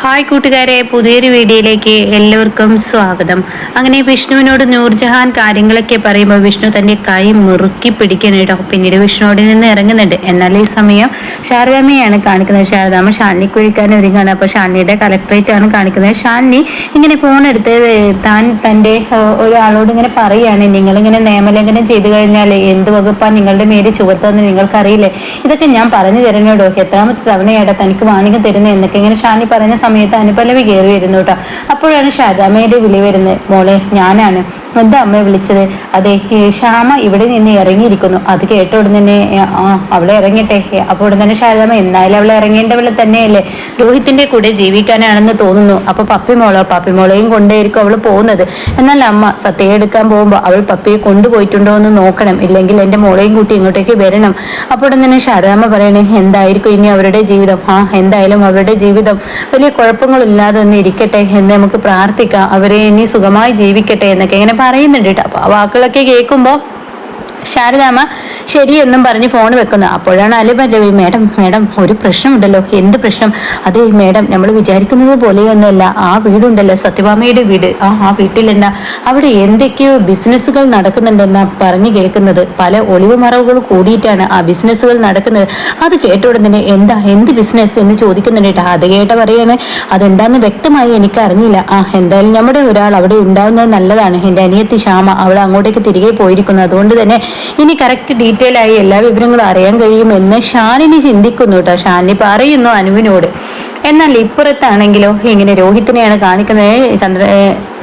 Hi കൂട്ടുകാരെ പുതിയൊരു വീഡിയോയിലേക്ക് എല്ലാവർക്കും സ്വാഗതം. അങ്ങനെ വിഷ്ണുവിനോട് നൂർജഹാൻ കാര്യങ്ങളൊക്കെ പറയുമ്പോൾ വിഷ്ണു തന്റെ കൈ മുറുക്കി പിടിക്കണം കേട്ടോ. പിന്നീട് വിഷ്ണുവിടെ നിന്ന് ഇറങ്ങുന്നുണ്ട്. എന്നാൽ ഈ സമയം ശാരദാമ്മയാണ് കാണിക്കുന്നത്. ശാരദാമ്മ ഷാലിനിക്ക് കുഴിക്കാൻ ഒരുങ്ങാണ് അപ്പോൾ ഷാലിനിയുടെ കലക്ട്രേറ്റ് ആണ് കാണിക്കുന്നത്. ഷാലിനി ഇങ്ങനെ ഫോൺ എടുത്ത് താൻ തന്റെ ഒരാളോട് ഇങ്ങനെ പറയുകയാണ്. നിങ്ങളിങ്ങനെ നിയമലംഘനം ചെയ്തു കഴിഞ്ഞാൽ എന്ത് വകുപ്പാണ് നിങ്ങളുടെ മേര് ചുവത്തെന്ന് നിങ്ങൾക്കറിയില്ലേ? ഇതൊക്കെ ഞാൻ പറഞ്ഞു തരണോടോ എത്രാമത്തെ തവണയാണ് തനിക്ക് വാണികം തരുന്നത് എന്നൊക്കെ ഇങ്ങനെ ഷാനി പറയുന്ന സമയത്ത് അനുപല്ലവി കയറി വരുന്നു കേട്ടോ അപ്പോഴാണ് ശാരദാമ്മയുടെ വിളി വരുന്നത്. മോളെ ഞാനാണ്. എന്താ അമ്മയെ വിളിച്ചത്? അതെ ശ്യാമ ഇവിടെ നിന്ന് ഇറങ്ങിയിരിക്കുന്നു. അത് കേട്ട ഉടൻ തന്നെ ആ അവളെ ഇറങ്ങട്ടെ. അപ്പൊ അപ്പോൾ ഉടൻ തന്നെ ശാരദാമ്മ എന്തായാലും അവളെ ഇറങ്ങേണ്ടവളെ തന്നെയല്ലേ? രോഹിത്തിന്റെ കൂടെ ജീവിക്കാനാണെന്ന് തോന്നുന്നു. അപ്പൊ പപ്പി മോളോ പപ്പി മോളെയും കൊണ്ടേയിരിക്കും അവൾ പോകുന്നത്. എന്നാൽ അമ്മ സത്യം എടുക്കാൻ പോകുമ്പോൾ അവൾ പപ്പിയെ കൊണ്ടുപോയിട്ടുണ്ടോ എന്ന് നോക്കണം. ഇല്ലെങ്കിൽ എന്റെ മോളെയും കൂട്ടി ഇങ്ങോട്ടേക്ക് വരണം. അപ്പോൾ ഉടൻ തന്നെ ശാരദാമ്മ പറയണേ എന്തായിരിക്കും ഇനി അവരുടെ ജീവിതം? ആ എന്തായാലും അവരുടെ ജീവിതം വലിയ കുഴപ്പങ്ങളില്ലാതെ ഒന്ന് ഇരിക്കട്ടെ എന്ന് നമുക്ക് പ്രാർത്ഥിക്കാം. അവരെ ഇനി സുഖമായി ജീവിക്കട്ടെ എന്നൊക്കെ ഇങ്ങനെ പറയുന്നുണ്ട് കേട്ടോ. അപ്പൊ ആ വാക്കുകളൊക്കെ കേൾക്കുമ്പോൾ ശാരദാമ്മ ശരിയെന്നും പറഞ്ഞ് ഫോൺ വെക്കുന്നു. അപ്പോഴാണ് അലിബൻ രവി മേഡം മേഡം ഒരു പ്രശ്നമുണ്ടല്ലോ. എന്ത് പ്രശ്നം? അതെ മേഡം നമ്മൾ വിചാരിക്കുന്നത് പോലെയൊന്നുമല്ല. ആ വീടുണ്ടല്ലോ സത്യഭാമയുടെ വീട്. ആ ആ വീട്ടിലെന്താ അവിടെ എന്തൊക്കെയോ ബിസിനസ്സുകൾ നടക്കുന്നുണ്ടെന്നാ പറഞ്ഞു കേൾക്കുന്നത്. പല ഒളിവ് മറവുകൾ കൂടിയിട്ടാണ് ആ ബിസിനസ്സുകൾ നടക്കുന്നത്. അത് കേട്ട ഉടനെ എന്താ എന്ത് ബിസിനസ് എന്ന് ചോദിക്കുന്നുണ്ട് അത് കേട്ട പറയാണ് അതെന്താന്ന് വ്യക്തമായി എനിക്ക് അറിഞ്ഞില്ല. ആ എന്തായാലും നമ്മുടെ ഒരാൾ അവിടെ ഉണ്ടാവുന്നത് നല്ലതാണ്. എന്റെ അനിയത്തി ശ്യാമ അവൾ അങ്ങോട്ടേക്ക് തിരികെ പോയിരിക്കുന്നു. അതുകൊണ്ട് തന്നെ ഇനി കറക്റ്റ് ഡീറ്റെയിൽ ആയി എല്ലാ വിവരങ്ങളും അറിയാൻ കഴിയുമെന്ന് ഷാലിനി ചിന്തിക്കുന്നു കേട്ടോ ഷാലിനി പറയുന്നു അനുവിനോട്. എന്നാൽ ഇപ്പുറത്താണെങ്കിലോ ഇങ്ങനെ രോഹിത്തിനെയാണ് കാണിക്കുന്നത്? ചന്ദ്ര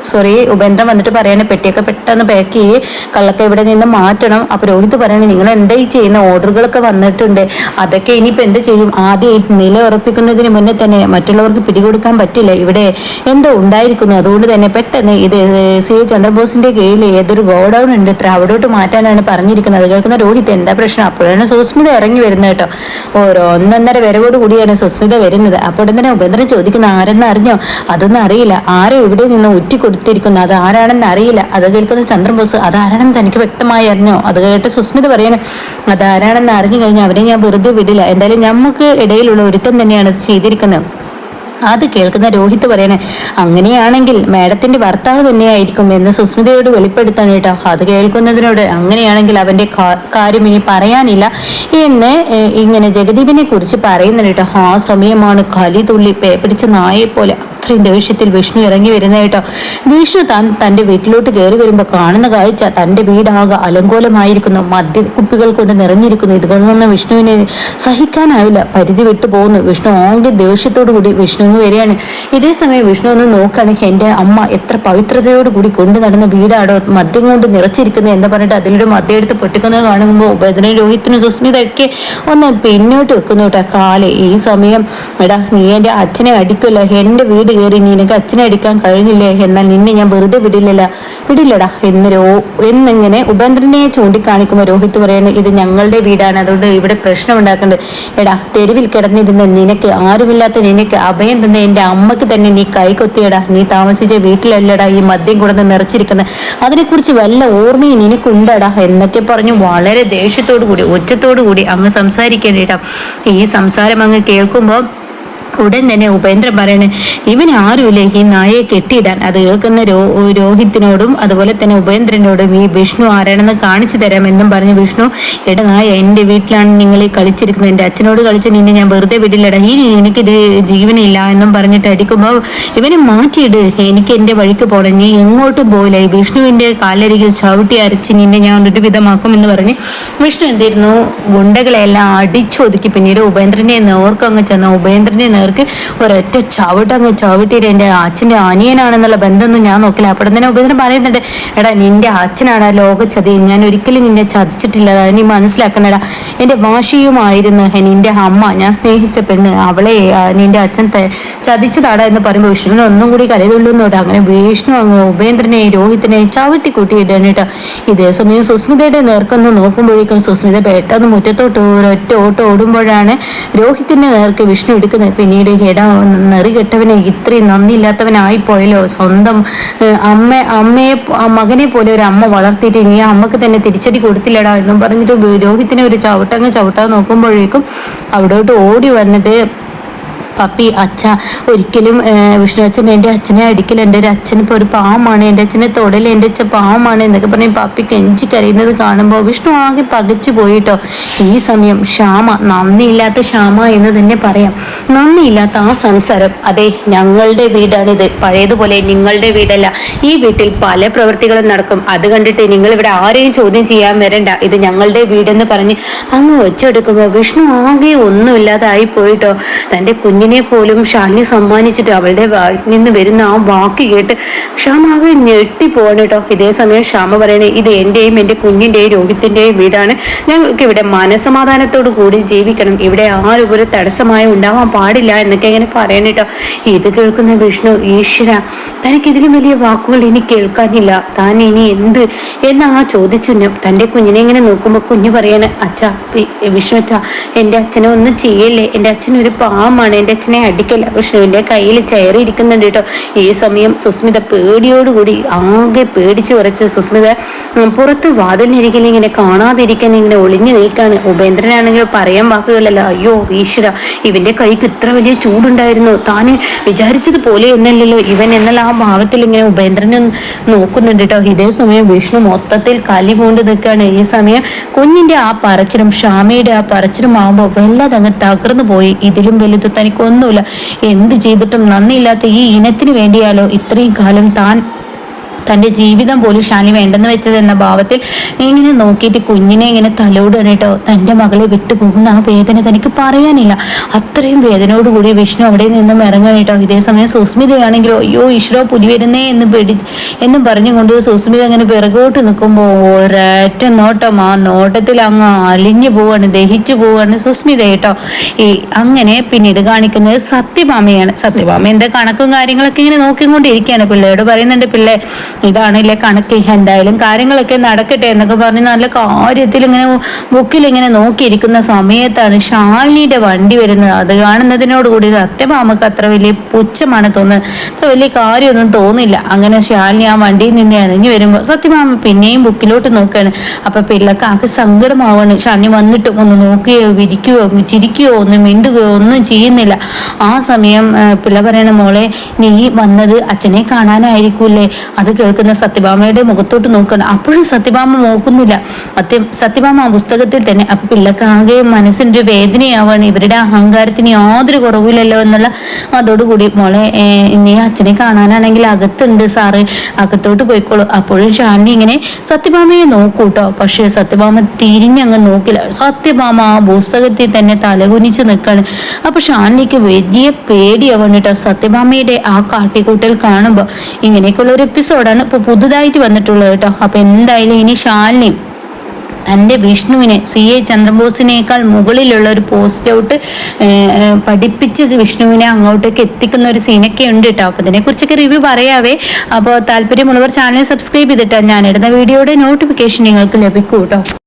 സോറി ഉപേന്ദ്രൻ വന്നിട്ട് പറയാണ് പെട്ടിയൊക്കെ പെട്ടെന്ന് പാക്ക് ചെയ്യേ കള്ളൊക്കെ ഇവിടെ നിന്ന് മാറ്റണം. അപ്പൊ രോഹിത് പറയണേ നിങ്ങൾ എന്താ ഈ ചെയ്യുന്ന? ഓർഡറുകളൊക്കെ വന്നിട്ടുണ്ട്. അതൊക്കെ ഇനിയിപ്പോ എന്ത് ചെയ്യും? ആദ്യം നില ഉറപ്പിക്കുന്നതിന് മുന്നേ തന്നെ മറ്റുള്ളവർക്ക് പിടികൊടുക്കാൻ പറ്റില്ല. ഇവിടെ എന്തോ ഉണ്ടായിരിക്കുന്നു. അതുകൊണ്ട് തന്നെ പെട്ടെന്ന് ഇത് സി എ ചന്ദ്രബോസിന്റെ കീഴിൽ ഏതൊരു ഗോഡൗൺ ഉണ്ട് ഇത്ര അവിടോട്ട് മാറ്റാനാണ് പറഞ്ഞിരിക്കുന്നത്. കേൾക്കുന്ന രോഹിത് എന്താ പ്രശ്നം? അപ്പോഴാണ് സുസ്മിത ഇറങ്ങി വരുന്നത് കേട്ടോ. ഓരോ ഒന്നൊന്നര വരവോട് കൂടിയാണ് സുസ്മിത വരുന്നത്. അപ്പോൾ തന്നെ ഉപേന്ദ്രൻ ചോദിക്കുന്ന ആരെന്ന് അറിഞ്ഞോ? അതൊന്നും അറിയില്ല. ആരോ ഇവിടെ നിന്ന് ഉറ്റി കൊടുത്തിരിക്കുന്നു. അത് ആരാണെന്ന് അറിയില്ല. അത് കേൾക്കുന്ന ചന്ദ്രബോസ് അതാരാണെന്ന് തനിക്ക് വ്യക്തമായി അറിഞ്ഞോ? അത് കേട്ട് സുസ്മിത പറയണേ അതാരാണെന്ന് അറിഞ്ഞു കഴിഞ്ഞാൽ അവരെ ഞാൻ വെറുതെ വിടില്ല. എന്തായാലും നമുക്ക് ഇടയിലുള്ള ഒരുത്തൻ തന്നെയാണ് ഇത് ചെയ്തിരിക്കുന്നത്. അത് കേൾക്കുന്ന രോഹിത് പറയണേ അങ്ങനെയാണെങ്കിൽ മാഡത്തിന്റെ ഭർത്താവ് തന്നെയായിരിക്കും എന്ന് സുസ്മിതയോട് വെളിപ്പെടുത്താണ് കേട്ടോ. അത് കേൾക്കുന്നതിനോട് അങ്ങനെയാണെങ്കിൽ അവന്റെ കാര്യം ഇനി പറയാനില്ല എന്ന് ഇങ്ങനെ ജഗദീപിനെ കുറിച്ച് പറയുന്നുണ്ട് കേട്ടോ. ആ സമയമാണ് കലി തുള്ളി പേപ്പിടിച്ച നായെ പോലെ അത്രയും ദേഷ്യത്തിൽ വിഷ്ണു ഇറങ്ങി വരുന്നതായിട്ടോ വിഷ്ണു താൻ തന്റെ വീട്ടിലോട്ട് കയറി വരുമ്പോൾ കാണുന്ന കാഴ്ച തന്റെ വീടാകെ അലങ്കോലമായിരിക്കുന്നു. മദ്യക്കുപ്പികൾ കൊണ്ട് നിറഞ്ഞിരിക്കുന്നു. ഇതുകൊണ്ടൊന്നും വിഷ്ണുവിനെ സഹിക്കാനാവില്ല. പരിധി വിട്ടു പോകുന്നു. വിഷ്ണു ആകെ ദേഷ്യത്തോടു കൂടി വിഷ്ണു എന്ന് വരികയാണ്. ഇതേ സമയം വിഷ്ണു ഒന്ന് നോക്കുകയാണെങ്കിൽ എന്റെ അമ്മ എത്ര പവിത്രതയോട് കൂടി കൊണ്ടു നടന്ന വീടാടോ? മദ്യം കൊണ്ട് നിറച്ചിരിക്കുന്നത് എന്ന് പറഞ്ഞിട്ട് അതിലൊരു മദ്യം എടുത്ത് പൊട്ടിക്കുന്നത് കാണുമ്പോൾ ഉപേദന രോഹിത്തിനും സുസ്മിതയൊക്കെ ഒന്ന് പിന്നോട്ട് വെക്കുന്നു കേട്ടോ. കാലെ ഈ സമയം എടാ നീ എന്റെ അച്ഛനെ അടിക്കുമല്ലോ എന്റെ വീട് കയറി നിനക്ക് അച്ഛനെ അടിക്കാൻ കഴിഞ്ഞില്ലേ? എന്നാൽ നിന്നെ ഞാൻ വെറുതെ വിടില്ലല്ല. വിടില്ലടാ. എന്ന് രോ എന്നിങ്ങനെ ഉപേന്ദ്രനെ ചൂണ്ടിക്കാണിക്കുമ്പോൾ രോഹിത് പറയുന്നത് ഇത് ഞങ്ങളുടെ വീടാണ്. അതുകൊണ്ട് ഇവിടെ പ്രശ്നം ഉണ്ടാക്കുന്നുണ്ട് എടാ തെരുവിൽ കിടന്നിരുന്ന നിനക്ക് ആരുമില്ലാത്ത നിനക്ക് അഭയം തന്ന എന്റെ അമ്മയ്ക്ക് തന്നെ നീ കൈകൊത്തിയടാ നീ താമസിച്ച വീട്ടിലല്ലടാ ഈ മദ്യം കൊടുന്ന് നിറച്ചിരിക്കുന്നത്. അതിനെക്കുറിച്ച് വല്ല ഓർമ്മയും നിനക്കുണ്ടടാ? എന്നൊക്കെ പറഞ്ഞു വളരെ ദേഷ്യത്തോടു കൂടി ഒച്ചത്തോടു കൂടി അങ്ങ് സംസാരിക്കേണ്ടിട്ടാ. ഈ സംസാരം അങ്ങ് കേൾക്കുമ്പോൾ ഉടൻ തന്നെ ഉപേന്ദ്രൻ പറയണേ ഇവൻ ആരുമില്ല. ഈ നായയെ കെട്ടിയിടാൻ. അത് കേൾക്കുന്ന രോ രോഹിത്തിനോടും അതുപോലെ തന്നെ ഉപേന്ദ്രനോടും ഈ വിഷ്ണു ആരാണെന്ന് കാണിച്ചു തരാം തരാമെന്നും പറഞ്ഞു വിഷ്ണു എടാ നായ എന്റെ വീട്ടിലാണ് നിങ്ങൾ ഈ കളിച്ചിരിക്കുന്നത്. എന്റെ അച്ഛനോട് കളിച്ച് നിന്നെ ഞാൻ വെറുതെ വിടില്ലടാ. ഇനി എനിക്കിത് ജീവനില്ല എന്നും പറഞ്ഞിട്ട് അടിക്കുമ്പോൾ ഇവനെ മാറ്റിയിട്. എനിക്ക് എന്റെ വഴിക്ക് പോകണം നീ എങ്ങോട്ടും പോയില്ല. ഈ വിഷ്ണുവിന്റെ കാലരികിൽ ചവിട്ടി അരച്ച് നിന്നെ ഞാൻ ഒരു വിധമാക്കും എന്ന് പറഞ്ഞ് വിഷ്ണു എന്തിരുന്നു ഗുണ്ടകളെല്ലാം അടിച്ചൊതുക്കി പിന്നീട് ഉപേന്ദ്രനെ നേർക്കങ്ങ് ചെന്ന ഉപേന്ദ്രന്റെ നേർക്ക് ഒരൊറ്റ ചവിട്ട് അങ്ങ് ചവിട്ടിയിട്ട് എന്റെ അച്ഛന്റെ അനിയനാണെന്നുള്ള ബന്ധമൊന്നും ഞാൻ നോക്കില്ല. അപ്പോൾ തന്നെ ഉപേന്ദ്രൻ പറയുന്നുണ്ട് എടാ നിന്റെ ആ ലോക ചതി ഞാൻ ഒരിക്കലും നിന്നെ ചതിച്ചിട്ടില്ല. നീ മനസ്സിലാക്കണടാ. എന്റെ വാശിയുമായിരുന്നു നിന്റെ അമ്മ. ഞാൻ സ്നേഹിച്ച പെണ്ണ്. അവളെ നിന്റെ അച്ഛൻ ചതിച്ചതാടാ എന്ന് പറയുമ്പോൾ വിഷ്ണുവിനെ ഒന്നും കൂടി കലതുള്ളുന്നോട്ട് അങ്ങനെ വിഷ്ണു അങ്ങ് ഉപേന്ദ്രനെ രോഹിത്തിനെ ചവിട്ടി കൂട്ടിയിട്ടാണ് കേട്ടോ. ഇതേ സമയം സുസ്മിതയുടെ നേർക്കൊന്ന് നോക്കുമ്പോഴേക്കും സുസ്മിത പെട്ടെന്ന് മുറ്റത്തോട്ട് ഒരൊറ്റ ഓട്ടം ഓടുമ്പോഴാണ് രോഹിത്തിന്റെ നേർക്ക് വിഷ്ണു എടുക്കുന്നത്. പിന്നീട് എടാ നെറി കെട്ടവനെ ഇത്രയും നന്ദിയില്ലാത്തവനായി പോയല്ലോ സ്വന്തം അമ്മ അമ്മയെ മകനെ പോലെ ഒരു അമ്മ വളർത്തിയിട്ട് ഇനി അമ്മയ്ക്ക് തന്നെ തിരിച്ചടി കൊടുത്തില്ലടാ എന്നും പറഞ്ഞിട്ട് രോഹിത്തിനെ ഒരു ചവിട്ടങ്ങ് ചവിട്ടാൻ നോക്കുമ്പോഴേക്കും അവിടോട്ട് ഓടി വന്നിട്ട് പപ്പി അച്ഛ ഒരിക്കലും വിഷ്ണു അച്ഛൻ എന്റെ അച്ഛനെ അടിക്കില്ല എന്റെ ഒരു അച്ഛൻ ഇപ്പോൾ ഒരു പാവമാണ് എന്റെ അച്ഛനെ തൊടൽ എന്റെ അച്ഛൻ പാവമാണ് എന്നൊക്കെ പറഞ്ഞ് പപ്പി കെഞ്ചി കരയുന്നത് കാണുമ്പോൾ വിഷ്ണു ആകെ പകച്ചു പോയിട്ടോ ഈ സമയം ക്ഷാമ നന്ദിയില്ലാത്ത ക്ഷാമ എന്ന് തന്നെ പറയാം. നന്ദിയില്ലാത്ത ആ സംസാരം അതെ ഞങ്ങളുടെ വീടാണിത്. പഴയതുപോലെ നിങ്ങളുടെ വീടല്ല. ഈ വീട്ടിൽ പല പ്രവൃത്തികളും നടക്കും. അത് കണ്ടിട്ട് നിങ്ങൾ ഇവിടെ ആരെയും ചോദ്യം ചെയ്യാൻ വരണ്ട. ഇത് ഞങ്ങളുടെ വീടെന്ന് പറഞ്ഞ് അങ്ങ് വെച്ചെടുക്കുമ്പോൾ വിഷ്ണു ആകെ ഒന്നുമില്ലാതായി പോയിട്ടോ തന്റെ കുഞ്ഞിനെ പോലും ഷാലിനി സമ്മാനിച്ചിട്ട് അവളുടെ വായിൽ നിന്ന് വരുന്ന ആ വാക്ക് കേട്ട് ഷാം ആകെ ഞെട്ടിപ്പോവാണ് കേട്ടോ. ഇതേ സമയം ഷ്യാമ പറയണേ ഇത് എന്റെയും എന്റെ കുഞ്ഞിന്റെയും രോഹിത്തിന്റെയും വീടാണ്. ഞങ്ങൾക്ക് ഇവിടെ മനസമാധാനത്തോടു കൂടി ജീവിക്കണം. ഇവിടെ ആരും ഒരു തടസ്സമായി ഉണ്ടാവാൻ പാടില്ല എന്നൊക്കെ ഇങ്ങനെ പറയണം കേട്ടോ. ഇത് കേൾക്കുന്ന വിഷ്ണു ഈശ്വര തനിക്കിതിലും വലിയ വാക്കുകൾ ഇനി കേൾക്കാനില്ല. താൻ ഇനി എന്ത്? എന്ന് ആ ചോദിച്ചു തന്റെ കുഞ്ഞിനെ ഇങ്ങനെ നോക്കുമ്പോൾ കുഞ്ഞ് പറയാണ് അച്ഛ വിഷ്ണു അച്ഛ എന്റെ അച്ഛനെ ഒന്നും ചെയ്യല്ലേ? എന്റെ അച്ഛനൊരു ഒരു പാവമാണ്. എന്റെ അച്ഛനെ അടിക്കല്ല. വിഷ്ണുവിന്റെ കയ്യിൽ ചേറിയിരിക്കുന്നുണ്ട് കേട്ടോ. ഈ സമയം സുസ്മിത പേടിയോടുകൂടി ആകെ പേടിച്ചു കുറച്ച് സുസ്മിത പുറത്ത് വാതിലിരിക്കൽ ഇങ്ങനെ കാണാതിരിക്കാൻ ഇങ്ങനെ ഒളിഞ്ഞു നിൽക്കാണ്. ഉപേന്ദ്രനാണെങ്കിൽ പറയാൻ വാക്കുകളല്ല. അയ്യോ ഈശ്വര ഇവന്റെ കൈക്ക് ഇത്ര വലിയ ചൂടുണ്ടായിരുന്നു. താൻ വിചാരിച്ചത് പോലെ ഒന്നല്ലല്ലോ ഇവൻ എന്നുള്ള ആ ഭാവത്തിൽ ഇങ്ങനെ ഉപേന്ദ്രനെ നോക്കുന്നുണ്ട് കേട്ടോ. ഇതേ സമയം വിഷ്ണു മൊത്തത്തിൽ കലി കൊണ്ട് നിൽക്കുകയാണ്. ഈ സമയം കുഞ്ഞിന്റെ ആ പറച്ചിലും ഷാമയുടെ ആ പറച്ചിലും ആകുമ്പോൾ വല്ലാതെ അങ്ങ് തകർന്നു പോയി. ഇതിലും വലുത് തനിക്കൊന്നുമില്ല എന്ത് ചെയ്തിട്ടും നന്ദിയില്ലാത്ത ഈ ഇനത്തിന് വേണ്ടിയാലോ ഇത്രയും കാലം താൻ തന്റെ ജീവിതം പോലും ഷാനി വേണ്ടെന്ന് വെച്ചത് എന്ന ഭാവത്തിൽ ഇങ്ങനെ നോക്കിയിട്ട് കുഞ്ഞിനെ ഇങ്ങനെ തലോടാണ് കേട്ടോ. തന്റെ മകളെ വിട്ടുപോകുന്ന ആ വേദന തനിക്ക് പറയാനില്ല. അത്രയും വേദനയോടുകൂടി വിഷ്ണു അവിടെ നിന്നും ഇറങ്ങണിട്ടോ ഇതേ സമയം സുസ്മിതയാണെങ്കിലോ അയ്യോ ഈശ്വരോ പുലി വരുന്നേ എന്ന് പേടി എന്നും പറഞ്ഞുകൊണ്ട് സുസ്മിത അങ്ങനെ പിറകോട്ട് നിൽക്കുമ്പോൾ ഒരൊറ്റ നോട്ടം ആ നോട്ടത്തിൽ അങ്ങ് അലിഞ്ഞു പോവാണ് ദഹിച്ചു പോവാണ് സുസ്മിത കേട്ടോ. ഈ അങ്ങനെ പിന്നീട് കാണിക്കുന്നത് സത്യഭാമയാണ്. സത്യഭാമ എന്താ കണക്കും കാര്യങ്ങളൊക്കെ ഇങ്ങനെ നോക്കിക്കൊണ്ടിരിക്കുകയാണ്. പിള്ളേരോട് പറയുന്നുണ്ട് പിള്ളേ ഇതാണല്ലേ കണക്ക്? എന്തായാലും കാര്യങ്ങളൊക്കെ നടക്കട്ടെ എന്നൊക്കെ പറഞ്ഞ് നല്ല കാര്യത്തിൽ ഇങ്ങനെ ബുക്കിൽ ഇങ്ങനെ നോക്കിയിരിക്കുന്ന സമയത്താണ് ശാലിനിയുടെ വണ്ടി വരുന്നത്. അത് കാണുന്നതിനോടുകൂടി സത്യഭാമക്ക് അത്ര വലിയ പുച്ഛമാണ് തോന്നുന്നത്. വലിയ കാര്യമൊന്നും തോന്നില്ല. അങ്ങനെ ശാലിനി ആ വണ്ടിയിൽ നിന്ന് ഇറങ്ങി വരുമ്പോൾ സത്യഭാമ പിന്നെയും ബുക്കിലോട്ട് നോക്കുകയാണ്. അപ്പൊ പിള്ളക്ക് ആക്ക് സങ്കടമാവാണ് ശാലിനി വന്നിട്ടും ഒന്ന് നോക്കുകയോ വിരിക്കുകയോ ചിരിക്കുകയോ ഒന്നും മിണ്ടുകയോ ഒന്നും ചെയ്യുന്നില്ല. ആ സമയം പിള്ള പറയണ മോളെ നീ വന്നത് അച്ഛനെ കാണാനായിരിക്കൂല്ലേ? അത് കേൾക്കുന്ന സത്യഭാമയുടെ മുഖത്തോട്ട് നോക്കണം. അപ്പോഴും സത്യഭാമ നോക്കുന്നില്ല. സത്യം സത്യഭാമ ആ പുസ്തകത്തിൽ തന്നെ അപ്പൊ പിള്ളക്ക് ആകെ മനസ്സിന്റെ ഒരു വേദനയാവാണ്. ഇവരുടെ അഹങ്കാരത്തിന് യാതൊരു കുറവില്ലല്ലോ എന്നുള്ള അതോടുകൂടി മോളെ നീ അച്ഛനെ കാണാനാണെങ്കിൽ അകത്തുണ്ട് സാറ്. അകത്തോട്ട് പോയിക്കോളൂ. അപ്പോഴും ഷാലിനി ഇങ്ങനെ സത്യഭാമയെ നോക്കൂട്ടോ. പക്ഷേ സത്യഭാമ തിരിഞ്ഞങ്ങ് നോക്കില്ല. സത്യഭാമ ആ പുസ്തകത്തിൽ തന്നെ തലകുനിച്ച് നിൽക്കാണ്. അപ്പൊ ഷാലിനിക്ക് വലിയ പേടിയാവാണ് കേട്ടോ സത്യഭാമയുടെ ആ കാട്ടിക്കൂട്ടൽ കാണുമ്പോൾ ഇങ്ങനെയൊക്കെയുള്ള ഒരു എപ്പിസോഡാണ് ഇപ്പൊ പുതുതായിട്ട് വന്നിട്ടുള്ളത് കേട്ടോ. അപ്പൊ എന്തായാലും ഇനി ഷാലിനി തന്റെ വിഷ്ണുവിനെ സി എ ചന്ദ്രബോസിനേക്കാൾ മുകളിലുള്ള ഒരു പോസ്റ്റ് ഔട്ട് പഠിപ്പിച്ച് വിഷ്ണുവിനെ അങ്ങോട്ടേക്ക് എത്തിക്കുന്ന ഒരു സീനൊക്കെ ഉണ്ട് കേട്ടോ. അപ്പോൾ ഇതിനെക്കുറിച്ചൊക്കെ റിവ്യൂ പറയാവേ. അപ്പോൾ താല്പര്യമുള്ളവർ ചാനൽ സബ്സ്ക്രൈബ് ചെയ്തിട്ടാൽ ഞാൻ ഇടുന്ന വീഡിയോയുടെ നോട്ടിഫിക്കേഷൻ നിങ്ങൾക്ക് ലഭിക്കൂ കേട്ടോ.